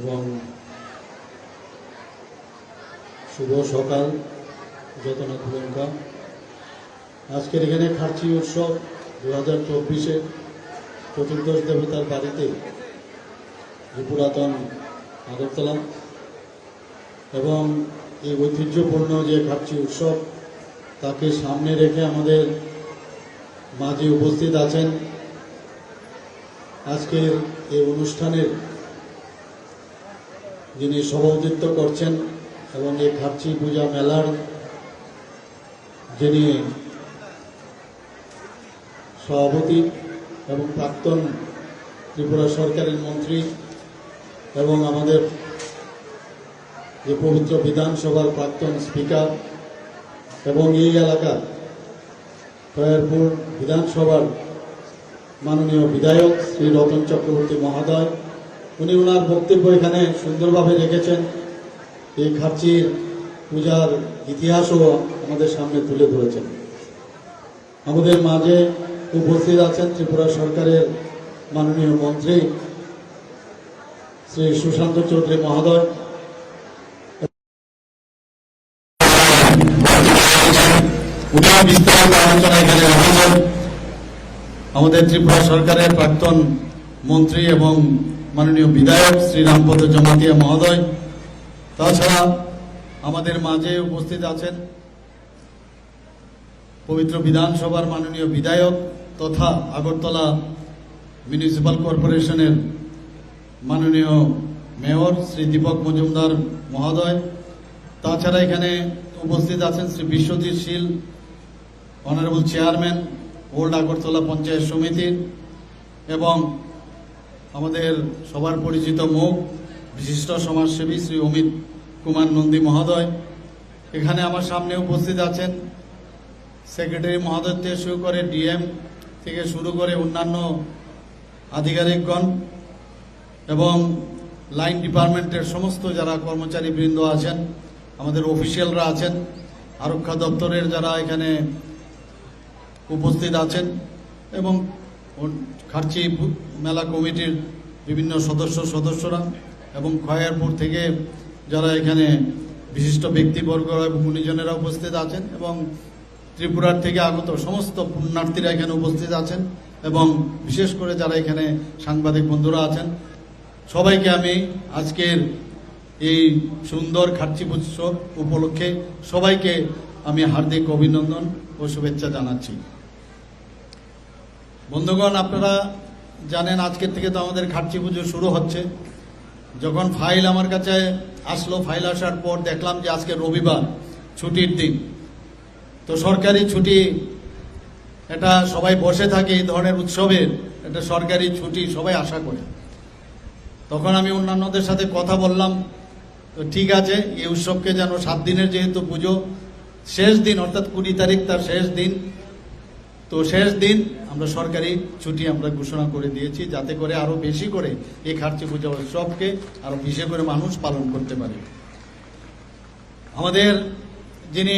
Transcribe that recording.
এবং শুভ সকাল, যতনা প্রিয়ঙ্কা আজকের এখানে খার্চি উৎসব দু হাজার চব্বিশে চতুর্দশ দেবতার বাড়িতে যে পুরাতন আগরতলা এবং এই ঐতিহ্যপূর্ণ যে খার্চি উৎসব, তাকে সামনে রেখে আমাদের মাঝে উপস্থিত আছেন আজকের এই অনুষ্ঠানের যিনি সভাপতিত্ব করছেন এবং এই খার্চি পূজা মেলার যিনি সভাপতি এবং প্রাক্তন ত্রিপুরা সরকারের মন্ত্রী এবং আমাদের যে পবিত্র বিধানসভার প্রাক্তন স্পিকার এবং এই এলাকার খয়ারপুর বিধানসভার মাননীয় বিধায়ক শ্রী রতন চক্রবর্তী মহোদয়, উনি ওনার বক্তব্য এখানে সুন্দরভাবে রেখেছেন। এই খার্চির পূজার ইতিহাসও আমাদের সামনে তুলে ধরেছেন। আমাদের মাঝে উপস্থিত আছেন ত্রিপুরা সরকারের মাননীয় মন্ত্রী শ্রী সুশান্ত চৌধুরী মহোদয়। আলোচনা এখানে আমাদের ত্রিপুরা সরকারের প্রাক্তন মন্ত্রী এবং মাননীয় বিধায়ক শ্রী রামপদ জমাতিয়া মহোদয়, তাছাড়া আমাদের মাঝে উপস্থিত আছেন পবিত্র বিধানসভার মাননীয় বিধায়ক তথা আগরতলা মিউনিসিপাল কর্পোরেশনের মাননীয় মেয়র শ্রী দীপক মজুমদার মহোদয়, তাছাড়া এখানে উপস্থিত আছেন Shri Biswajit Shil honourable chairman old Agartala panchayat সমিতির এবং আমাদের সবার পরিচিত মুখ, বিশিষ্ট সমাজসেবী শ্রী অমিত কুমার নন্দী মহোদয়। এখানে আমার সামনে উপস্থিত আছেন সেক্রেটারি মহোদয় থেকে শুরু করে ডিএম থেকে শুরু করে অন্যান্য আধিকারিকগণ এবং লাইন ডিপার্টমেন্টের সমস্ত যারা কর্মচারী বৃন্দ আছেন, আমাদের অফিসিয়ালরা আছেন, আরক্ষা দপ্তরের যারা এখানে উপস্থিত আছেন এবং খার্চি মেলা কমিটির বিভিন্ন সদস্য সদস্যরা এবং খয়ারপুর থেকে যারা এখানে বিশিষ্ট ব্যক্তিবর্গ এবং গুণীজনেরা উপস্থিত আছেন এবং ত্রিপুরার থেকে আগত সমস্ত পুণ্যার্থীরা এখানে উপস্থিত আছেন এবং বিশেষ করে যারা এখানে সাংবাদিক বন্ধুরা আছেন, সবাইকে আমি আজকের এই সুন্দর খার্চি উৎসব উপলক্ষে সবাইকে আমি হার্দিক অভিনন্দন ও শুভেচ্ছা জানাচ্ছি। বন্ধুগণ, আপনারা জানেন আজকের থেকে তো আমাদের খার্চি পুজো শুরু হচ্ছে। যখন ফাইল আমার কাছে আসলো, ফাইল আসার পর দেখলাম যে আজকে রবিবার, ছুটির দিন। তো সরকারি ছুটি, এটা সবাই বসে থাকে এই ধরনের উৎসবের, এটা সরকারি ছুটি সবাই আশা করে। তখন আমি অন্যান্যদের সাথে কথা বললাম, তো ঠিক আছে, এই উৎসবকে যেন সাত দিনের যেহেতু পুজো, শেষ দিন, অর্থাৎ কুড়ি তারিখ তার শেষ দিন তো শেষ দিন আমরা সরকারি ছুটি আমরা ঘোষণা করে দিয়েছি, যাতে করে আরও বেশি করে এই খার্চি পূজা উৎসবকে আরও বেশি করে মানুষ পালন করতে পারে। আমাদের যিনি